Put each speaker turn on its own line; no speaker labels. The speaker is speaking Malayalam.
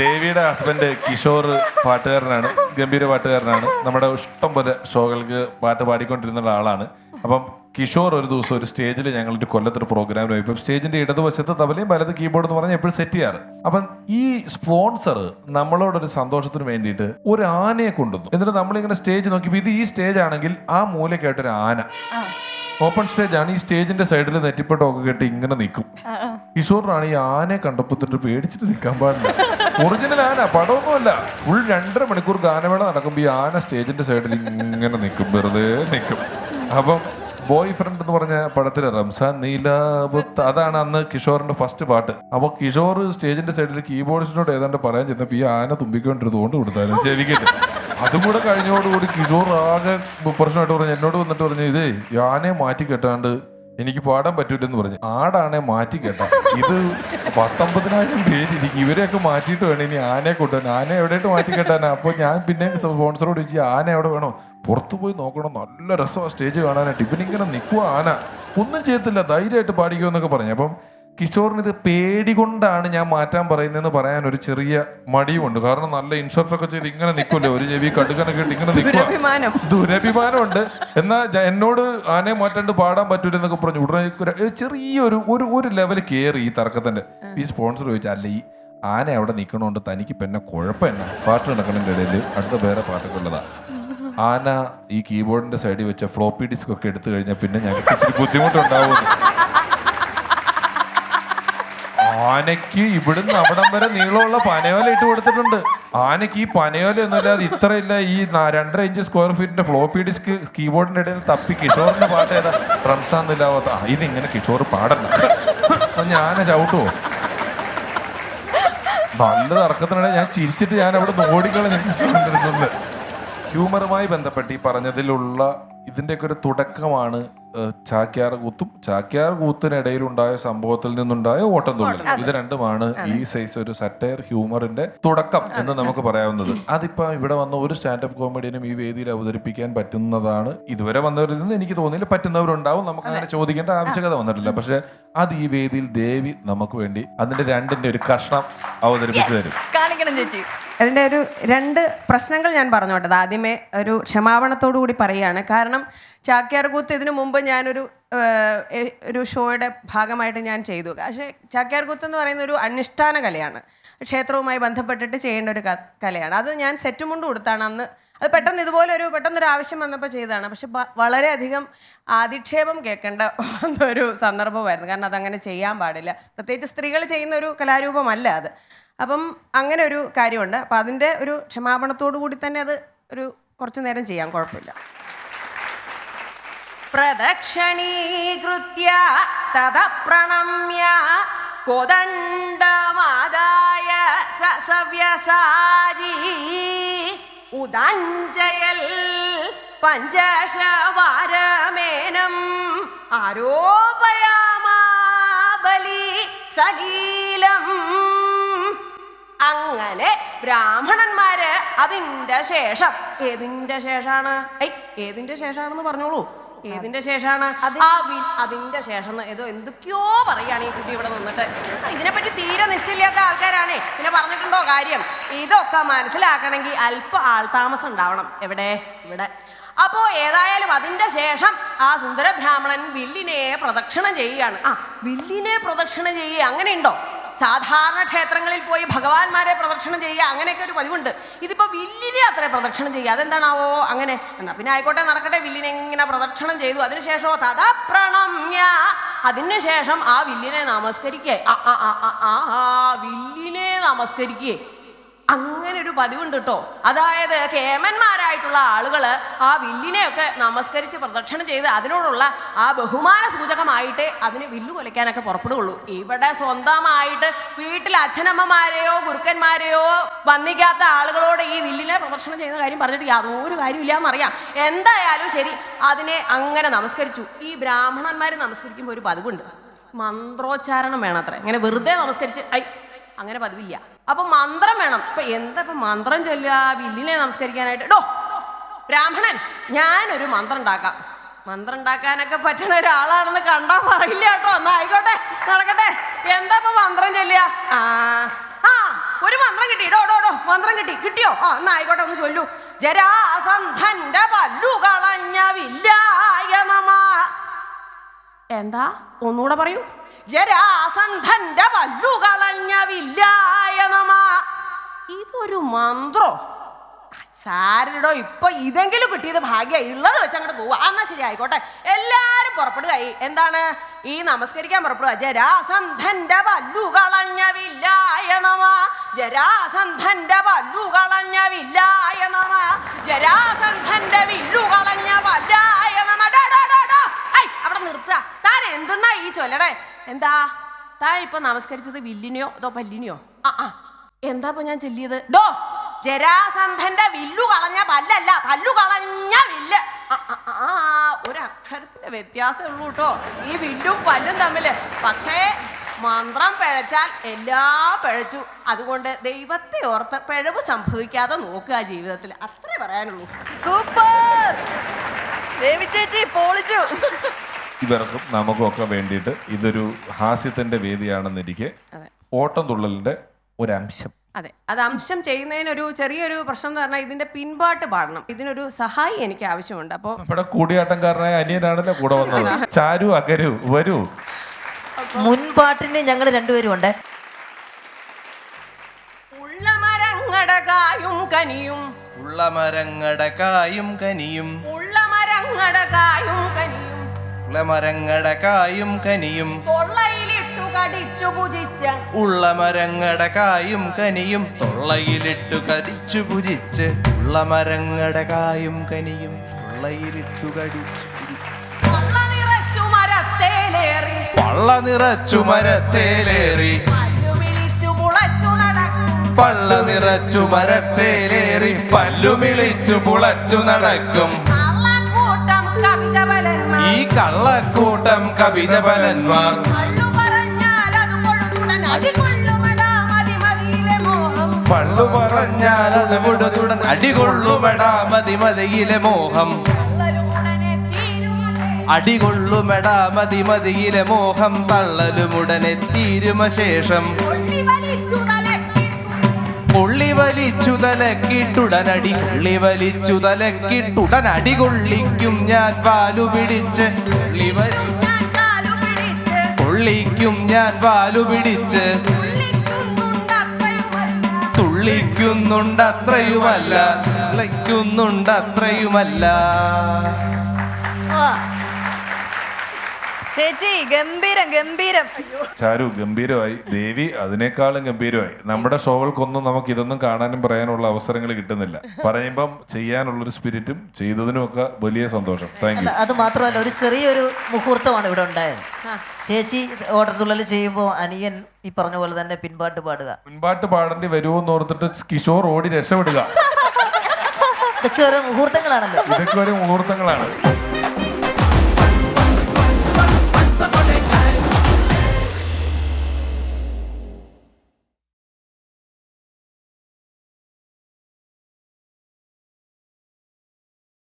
ദേവിയുടെ ഹസ്ബൻഡ് കിഷോർ പാട്ടുകാരനാണ് ഗംഭീര പാട്ടുകാരനാണ്. നമ്മുടെ ഇഷ്ടം പോലെ ഷോകൾക്ക് പാട്ട് പാടിക്കൊണ്ടിരുന്ന ഒരാളാണ് അപ്പം കിഷോർ ഒരു ദിവസം ഒരു സ്റ്റേജിൽ ഞങ്ങൾ ഒരു കൊല്ലത്തൊരു പ്രോഗ്രാമിൽ പോയി ഇപ്പം സ്റ്റേജിന്റെ ഇടതുവശത്ത് തവലയും വലത് കീബോർഡ് എന്ന് പറഞ്ഞാൽ എപ്പോഴും സെറ്റ് ചെയ്യാറ്. അപ്പം ഈ സ്പോൺസർ നമ്മളോടൊരു സന്തോഷത്തിന് വേണ്ടിയിട്ട് ഒരു ആനയെ കൊണ്ടുവന്നു. എന്നിട്ട് നമ്മളിങ്ങനെ സ്റ്റേജ് നോക്കി ഇത് ഈ സ്റ്റേജ് ആണെങ്കിൽ ആ മൂലക്കായിട്ടൊരു ആന. ഓപ്പൺ സ്റ്റേജ് ആണ്. ഈ സ്റ്റേജിന്റെ സൈഡിൽ നെറ്റിപ്പെട്ടൊക്കെ കേട്ട് ഇങ്ങനെ നിൽക്കും. കിഷോറിനാണ് ഈ ആനയെ കണ്ടപ്പോൾ പേടിച്ചിട്ട് നിൽക്കാൻ പാടില്ല. ഒറിജിനൽ ആന പടമൊന്നുമല്ല. ഫുൾ രണ്ടര മണിക്കൂർ ഗാനമേള നടക്കുമ്പോൾ ഈ ആന സ്റ്റേജിന്റെ സൈഡിൽ ഇങ്ങനെ നിൽക്കും വെറുതെ നിൽക്കും അപ്പം ബോയ് ഫ്രണ്ട് എന്ന് പറഞ്ഞ പടത്തിലെ റംസാൻ നീലാബത്ത് അതാണ് അന്ന് കിഷോറിന്റെ ഫസ്റ്റ് പാട്ട്. അപ്പൊ കിഷോർ സ്റ്റേജിന്റെ സൈഡിൽ കീബോർഡിസ്റ്റിനോട് ഏതാണ്ട് പറയാൻ ചെന്നപ്പോ ഈ ആന തുമ്പിക്കൊണ്ടിരുന്നത് കൊണ്ട് കൊടുത്താലും ശരിക്കും അതും കൂടെ കഴിഞ്ഞോടുകൂടി കിഷോർ ആകെ പ്രശ്നമായിട്ട് പറഞ്ഞു എന്നോട് വന്നിട്ട് പറഞ്ഞു ഇതേ ഈ ആനയെ മാറ്റി കെട്ടാണ്ട് എനിക്ക് പാടാൻ പറ്റൂലെന്ന് പറഞ്ഞു. ആടാണെ മാറ്റി കേട്ടോ. ഇത് പത്തൊമ്പതിനായിരം പേര് ഇരിക്കും. ഇവരെയൊക്കെ മാറ്റിയിട്ട് വേണം. ഇനി ആനയെ കൊണ്ടുവരാൻ ആന എവിടെയായിട്ട് മാറ്റി കേട്ടാനാ? അപ്പൊ ഞാൻ പിന്നെ സ്പോൺസറോട് ചോദിച്ചു ആന എവിടെ വേണോ? പുറത്തു പോയി നോക്കണം. നല്ല രസമാണ് സ്റ്റേജ് കാണാനായിട്ട്. ഇവനിങ്ങനെ നിൽക്കുക ആന. ഒന്നും ചെയ്യത്തില്ല. ധൈര്യമായിട്ട് പാടിക്കുമെന്നൊക്കെ പറഞ്ഞു. അപ്പം കിഷോറിന് ഇത് പേടി കൊണ്ടാണ് ഞാൻ മാറ്റാൻ പറയുന്നതെന്ന് പറയാൻ ഒരു ചെറിയ മടിയുമുണ്ട്. കാരണം നല്ല ഇൻഷുറൻസ് ഒക്കെ ചെയ്ത് ഇങ്ങനെ നിൽക്കുമല്ലോ? ഒരു ചെവി കടുക്കനൊക്കെ ഇട്ട് ഇങ്ങനെ നിൽക്കും
ദുരഭിമാനം.
ദുരഭിമാനമുണ്ട്. എന്നാ എന്നോട് ആനയെ മാറ്റാണ്ട് പാടാൻ പറ്റൂലെന്നൊക്കെ പറഞ്ഞു. ഉടനെ ചെറിയൊരു ഒരു ഒരു ലെവൽ കയറി ഈ തർക്കത്തിന്റെ. ഈ സ്പോൺസർ ചോദിച്ചാൽ അല്ല ഈ ആന അവിടെ നിൽക്കണോണ്ട് തനിക്ക് പിന്നെ കുഴപ്പം എന്നാ? പാട്ട് നടക്കണതിന്റെ ഇടയിൽ അടുത്ത വേറെ പാട്ടൊക്കെ ഉള്ളതാണ് ആന ഈ കീബോർഡിന്റെ സൈഡിൽ വെച്ച ഫ്ലോപ്പി ഡിസ്ക് ഒക്കെ എടുത്തു കഴിഞ്ഞാൽ പിന്നെ ഞങ്ങൾക്ക് ഇച്ചിരി ബുദ്ധിമുട്ടുണ്ടാവും ആനയ്ക്ക് ഇവിടുന്ന് അവിടം വരെ നീളമുള്ള പനയോല ഇട്ട് കൊടുത്തിട്ടുണ്ട്. ആനയ്ക്ക് ഈ പനയോല ഒന്നുമില്ലാതെ ഇത്രയില്ല. ഈ രണ്ടര ഇഞ്ച് സ്ക്വയർ ഫീറ്റിന്റെ ഫ്ലോപ്പി ഡിസ്ക് കീബോർഡിന്റെ ഇടയിൽ തപ്പി കിഷോറിന്റെ പാട്ട് ഏതാ? റംസാന്നില്ലാവാത്ത ഇതിങ്ങനെ കിഷോർ പാടല്ല ഞാൻ ചവിട്ടുവോ നല്ല തർക്കത്തിനിടെ ഞാൻ ചിരിച്ചിട്ട് ഞാൻ അവിടെ ഓടിക്കളഞ്ഞിട്ടുണ്ട് ഹ്യൂമറുമായി ബന്ധപ്പെട്ട് ഈ പറഞ്ഞതിലുള്ള ഇതിന്റെയൊക്കെ ഒരു തുടക്കമാണ് ചാക്യാർ കൂത്തും. ചാക്യാർ കൂത്തിനിടയിലുണ്ടായ സംഭവത്തിൽ നിന്നുണ്ടായ ഓട്ടം തുള്ളൽ. ഇത് രണ്ടുമാണ് ഈ സൈസ് ഒരു സറ്റയർ ഹ്യൂമറിന്റെ തുടക്കം എന്ന് നമുക്ക് പറയാവുന്നത്. അതിപ്പോ ഇവിടെ വന്ന ഒരു സ്റ്റാൻഡപ്പ് കോമഡിയനും ഈ വേദിയിൽ അവതരിപ്പിക്കാൻ പറ്റുന്നതാണ്. ഇതുവരെ വന്നവരിൽ നിന്ന് എനിക്ക് തോന്നിയില്ല പറ്റുന്നവരുണ്ടാവും. നമുക്ക് അങ്ങനെ ചോദിക്കേണ്ട ആവശ്യകത വന്നിട്ടില്ല. പക്ഷെ അത് ഈ വേദിയിൽ ദേവി നമുക്ക് വേണ്ടി അതിന്റെ രണ്ടിന്റെ ഒരു കഷ്ണം അവതരിപ്പിച്ചു തരും.
കാണിക്കണം ചേച്ചി. അതിന്റെ ഒരു രണ്ട് പ്രശ്നങ്ങൾ ഞാൻ പറഞ്ഞോട്ടത് ആദ്യമേ ഒരു ക്ഷമാപണത്തോടു കൂടി പറയുകയാണ്. കാരണം ചാക്യാർകൂത്ത് ഇതിനു മുമ്പ് ഞാനൊരു ഒരു ഷോയുടെ ഭാഗമായിട്ട് ഞാൻ ചെയ്തു. പക്ഷേ ചാക്യാർകൂത്ത് എന്ന് പറയുന്ന ഒരു അനുഷ്ഠാന കലയാണ്. ക്ഷേത്രവുമായി ബന്ധപ്പെട്ടിട്ട് ചെയ്യേണ്ട ഒരു കലയാണ്. അത് ഞാൻ സെറ്റ് മുണ്ട് കൊടുത്താണ് അന്ന് അത് പെട്ടെന്ന് ഇതുപോലെ ഒരു പെട്ടെന്നൊരു ആവശ്യം വന്നപ്പോൾ ചെയ്തതാണ്. പക്ഷെ വളരെയധികം ആധിക്ഷേപം കേൾക്കേണ്ട ഒരു സന്ദർഭമായിരുന്നു. കാരണം അതങ്ങനെ ചെയ്യാൻ പാടില്ല. പ്രത്യേകിച്ച് സ്ത്രീകൾ ചെയ്യുന്ന ഒരു കലാരൂപമല്ല അത്. അപ്പം അങ്ങനെ ഒരു കാര്യമുണ്ട്. അപ്പം അതിന്റെ ഒരു ക്ഷമാപണത്തോടു കൂടി തന്നെ അത് ഒരു കുറച്ച് നേരം ചെയ്യാം. കുഴപ്പമില്ല. പ്രദക്ഷണീകൃത്യ തത പ്രണമ്യ കോദണ്ഡമാദായ സ- സവ്യസാരി ഉദാഞ്ചയൽ പഞ്ചശവാരമേനം ആരോപയാമാബലി സലീലം. അങ്ങനെ ബ്രാഹ്മണന്മാര് അതിന്റെ ശേഷം. ഏതിന്റെ ശേഷാണ്? ഏതിന്റെ ശേഷാണെന്ന് പറഞ്ഞോളൂ. ഏതിന്റെ ശേഷമാണ് അതിന്റെ ശേഷം ഏതോ എന്തൊക്കെയോ പറയാണ് ഈ കുട്ടി ഇവിടെ നിന്നിട്ട്. ഇതിനെപ്പറ്റി തീരെ നിശ്ചയില്ലാത്ത ആൾക്കാരാണേ. പിന്നെ പറഞ്ഞിട്ടുണ്ടോ കാര്യം? ഇതൊക്കെ മനസ്സിലാക്കണമെങ്കിൽ അല്പ ആൾതാമസം ഉണ്ടാവണം. എവിടെ? ഇവിടെ. അപ്പോ ഏതായാലും അതിന്റെ ശേഷം ആ സുന്ദര ബ്രാഹ്മണൻ വില്ലിനെ പ്രദക്ഷിണം ചെയ്യുകയാണ്. ആ വില്ലിനെ പ്രദക്ഷിണം ചെയ്യുക അങ്ങനെയുണ്ടോ? സാധാരണ ക്ഷേത്രങ്ങളിൽ പോയി ഭഗവാന്മാരെ പ്രദക്ഷിണം ചെയ്യുക അങ്ങനെയൊക്കെ ഒരു പതിവുണ്ട്. ഇതിപ്പോ വില്ലിനെ പ്രദക്ഷിണം ചെയ്യുക അതെന്താണാവോ അങ്ങനെ എന്നാ പിന്നെ ആയിക്കോട്ടെ നടക്കട്ടെ വില്ലിനെ ഇങ്ങനെ പ്രദക്ഷിണം ചെയ്തു അതിനുശേഷമോ തഥാ പ്രണമ്യ അതിനുശേഷം ആ വില്ലിനെ നമസ്കരിക്കേ ആ ആ, ആ ആ വില്ലിനെ നമസ്കരിക്കേ അങ്ങനെ ഒരു പതിവുണ്ട് കേട്ടോ അതായത് കേമന്മാരായിട്ടുള്ള ആളുകൾ ആ വില്ലിനെയൊക്കെ നമസ്കരിച്ച് പ്രദക്ഷിണം ചെയ്ത് അതിനോടുള്ള ആ ബഹുമാന സൂചകമായിട്ട് അതിന് വില്ലു കൊലയ്ക്കാനൊക്കെ പുറപ്പെടുകയുള്ളൂ. ഇവിടെ സ്വന്തമായിട്ട് വീട്ടിൽ അച്ഛനമ്മമാരെയോ ഗുരുക്കന്മാരെയോ വന്നിക്കാത്ത ആളുകളോട് ഈ വില്ലിനെ പ്രദക്ഷിണം ചെയ്യുന്ന കാര്യം പറഞ്ഞിട്ട് യാതൊരു കാര്യമില്ല എന്നറിയാം എന്തായാലും ശരി അതിനെ അങ്ങനെ നമസ്കരിച്ചു. ഈ ബ്രാഹ്മണന്മാർ നമസ്കരിക്കുമ്പോൾ ഒരു പതിവുണ്ട്. മന്ത്രോച്ചാരണം വേണത്രേ. ഇങ്ങനെ വെറുതെ നമസ്കരിച്ച് ഐ അങ്ങനെ പതിവില്ല. അപ്പൊ മന്ത്രം വേണം. ഇപ്പൊ എന്താ ഇപ്പൊ മന്ത്രം ചൊല്ലുക? വില്ലിനെ നമസ്കരിക്കാനായിട്ട്. ഡോ ബ്രാഹ്മണൻ ഞാനൊരു മന്ത്രം ഉണ്ടാക്കാം. മന്ത്രം ഉണ്ടാക്കാനൊക്കെ പറ്റണ ഒരാളാണെന്ന് കണ്ടാ പറയില്ല കേട്ടോ. എന്നാ ആയിക്കോട്ടെ നടക്കട്ടെ. എന്താ ഇപ്പൊ മന്ത്രം ചൊല്ലുക? ആ ആ ഒരു മന്ത്രം കിട്ടി. ഡോ ഡോ ഡോ മന്ത്രം കിട്ടി. കിട്ടിയോ? ആ എന്നാ ആയിക്കോട്ടെ ഒന്ന് ചൊല്ലു. ജരാസന്ധന്റെ പല്ലു കളഞ്ഞ വില്ലായ നമ എന്താ? ഒന്നുകൂടെ പറയൂ. ജരാസന്ധന്റെ പല്ലു കളഞ്ഞ വില്ലായ ഇതൊരു മന്ത്രോ? സാരടോ ഇപ്പൊ ഇതെങ്കിലും കിട്ടിയത് ഭാഗ്യ. ഉള്ളത് വെച്ച് അങ്ങോട്ട് പോവാ. എന്നാ ശരി ആയിക്കോട്ടെ. എല്ലാരും പുറപ്പെടുക. എന്താണ്? ഈ നമസ്കരിക്കാൻ പുറപ്പെടുക. ജരാസന്ധന്റെ പല്ലു കളഞ്ഞ വില്ലായ നമ ജരാസന്ധന്റെ പല്ലു കളഞ്ഞ വില്ലായ ജരാസന്ധന്റെ വില്ലു കളഞ്ഞ അവിടെ നിർത്തുക. എന്തെന്നാ ഈ ചൊല്ലടേ എന്താ? താ ഇപ്പൊ നമസ്കരിച്ചത് വില്ലിനെയോ അതോ പല്ലിനെയോ? ആ ആ. എന്താ ഇപ്പൊ ഞാൻ ചൊല്ലിയത്? ഡോ ജരാസന്ധന്റെ വില്ലു കളഞ്ഞ പല്ലല്ല പല്ലു കളഞ്ഞ വില്ല്. ഒരു അക്ഷരത്തിന്റെ വ്യത്യാസമേ ഉള്ളൂ കേട്ടോ. ഈ വില്ലും പല്ലും തമ്മിൽ. പക്ഷേ മന്ത്രം പിഴച്ചാൽ എല്ലാം പിഴച്ചു. അതുകൊണ്ട് ദൈവത്തെ ഓർത്ത് പിഴവ് സംഭവിക്കാതെ നോക്കുക ജീവിതത്തിൽ. അത്രേ പറയാനുള്ളൂ.
സൂപ്പർ! ദേവി ചേച്ചി പൊളിച്ചു.
ഇവർക്കും നമുക്കും ഒക്കെ വേണ്ടിയിട്ട് ഇതൊരു ഹാസ്യത്തിന്റെ വേദിയാണെന്നിരിക്കെ. ഓട്ടം തുള്ളലിന്റെ ഒരു അംശം
അതെ. അത് അംശം ചെയ്യുന്നതിനൊരു ചെറിയൊരു പ്രശ്നം എന്ന് പറഞ്ഞാൽ ഇതിന്റെ പിൻപാട്ട് പാടണം. ഇതിനൊരു സഹായി എനിക്ക് ആവശ്യമുണ്ട്. അപ്പോൾ
നമ്മുടെ കൂടിയാട്ടംകാരനായ അനിയനാണല്ലോ കൂടെ വന്നത്. ചാരു അകരു വരൂ.
മുൻപാട്ടിന് ഞങ്ങൾ രണ്ടുപേരും ഉണ്ട്
ഉള്ള മരങ്ങടകായും കനിയും.
ഉള്ള മരങ്ങടകായും കനിയും.
ഉള്ള മരങ്ങടെ കനിയും.
മരങ്ങടെ കായും കനിയും.
തൊള്ളയിലിട്ടു കടിച്ചു ഭുജിച്ച.
ഉള്ള മരങ്ങടെ കായും കനിയും. തൊള്ളയിലിട്ടു കടിച്ചു ഭുജിച്ച്. ഉള്ള മരങ്ങടെ കായും കനിയും. തൊള്ളയിലിട്ടു കടിച്ചു പള്ള നിറച്ചു മരത്തേലേറി. പള്ള നിറച്ചു മരത്തേലേറി. പല്ലു വിളിച്ചു പുളച്ചു നടക്കും. ഈ കള്ളക്കൂട്ടം കവിജബലന്മാർ
പള്ളു പറഞ്ഞാൽ അത് കൊള്ളുത്തുടൻ അടികൊള്ളുമടാ മതി മതിയിലെ മോഹം.
മുടുതുടൻ അടികൊള്ളുമെടാ മതി മതിയിലെ മോഹം. അടികൊള്ളുമെടാ തള്ളലുമുടനെ തീരുമ ശേഷം പൊള്ളി വലിച്ചു തലക്കിട്ടുടനടി കൊള്ളി വലിച്ചു തലക്കിട്ടുടനടി കൊള്ളിക്കും ഞാൻ വാലു പിടിച്ച്. കൊള്ളിക്കും ഞാൻ വാലു പിടിച്ച്.
തുള്ളിക്കുന്നുണ്ടത്രയുമല്ല.
തുള്ളിക്കുന്നുണ്ടത്രയുമല്ല.
ആ,
ചേച്ചി ഗംഭീരം ഗംഭീരം.
ചാരു ഗംഭീരമായി. ദേവി അതിനേക്കാളും ഗംഭീരമായി. നമ്മുടെ ഷോകൾക്കൊന്നും നമുക്ക് ഇതൊന്നും കാണാനും പറയാനുള്ള അവസരങ്ങൾ കിട്ടുന്നില്ല. പറയുമ്പം ചെയ്യാനുള്ളൊരു സ്പിരിറ്റും ചെയ്തതിനും ഒക്കെ വലിയ സന്തോഷം. താങ്ക് യു
അത് മാത്രമല്ല ഒരു ചെറിയൊരു മുഹൂർത്തമാണ് ഇവിടെ ഉണ്ടായത്. ചേച്ചി ഓട്ടത്തുള്ളൽ ചെയ്യുമ്പോൾ അനിയൻ ഈ പറഞ്ഞ പോലെ തന്നെ പിൻപാട്ട് പാടുക.
മുൻപാട്ട് പാടേണ്ടി വരുമോ എന്ന് ഓർത്തിട്ട് കിഷോർ ഓടി രക്ഷപ്പെടുക.
ഇതൊക്കെ ഒരു മുഹൂർത്തങ്ങളാണല്ലോ.
ഇതൊക്കെ ഒരു മുഹൂർത്തങ്ങളാണ്.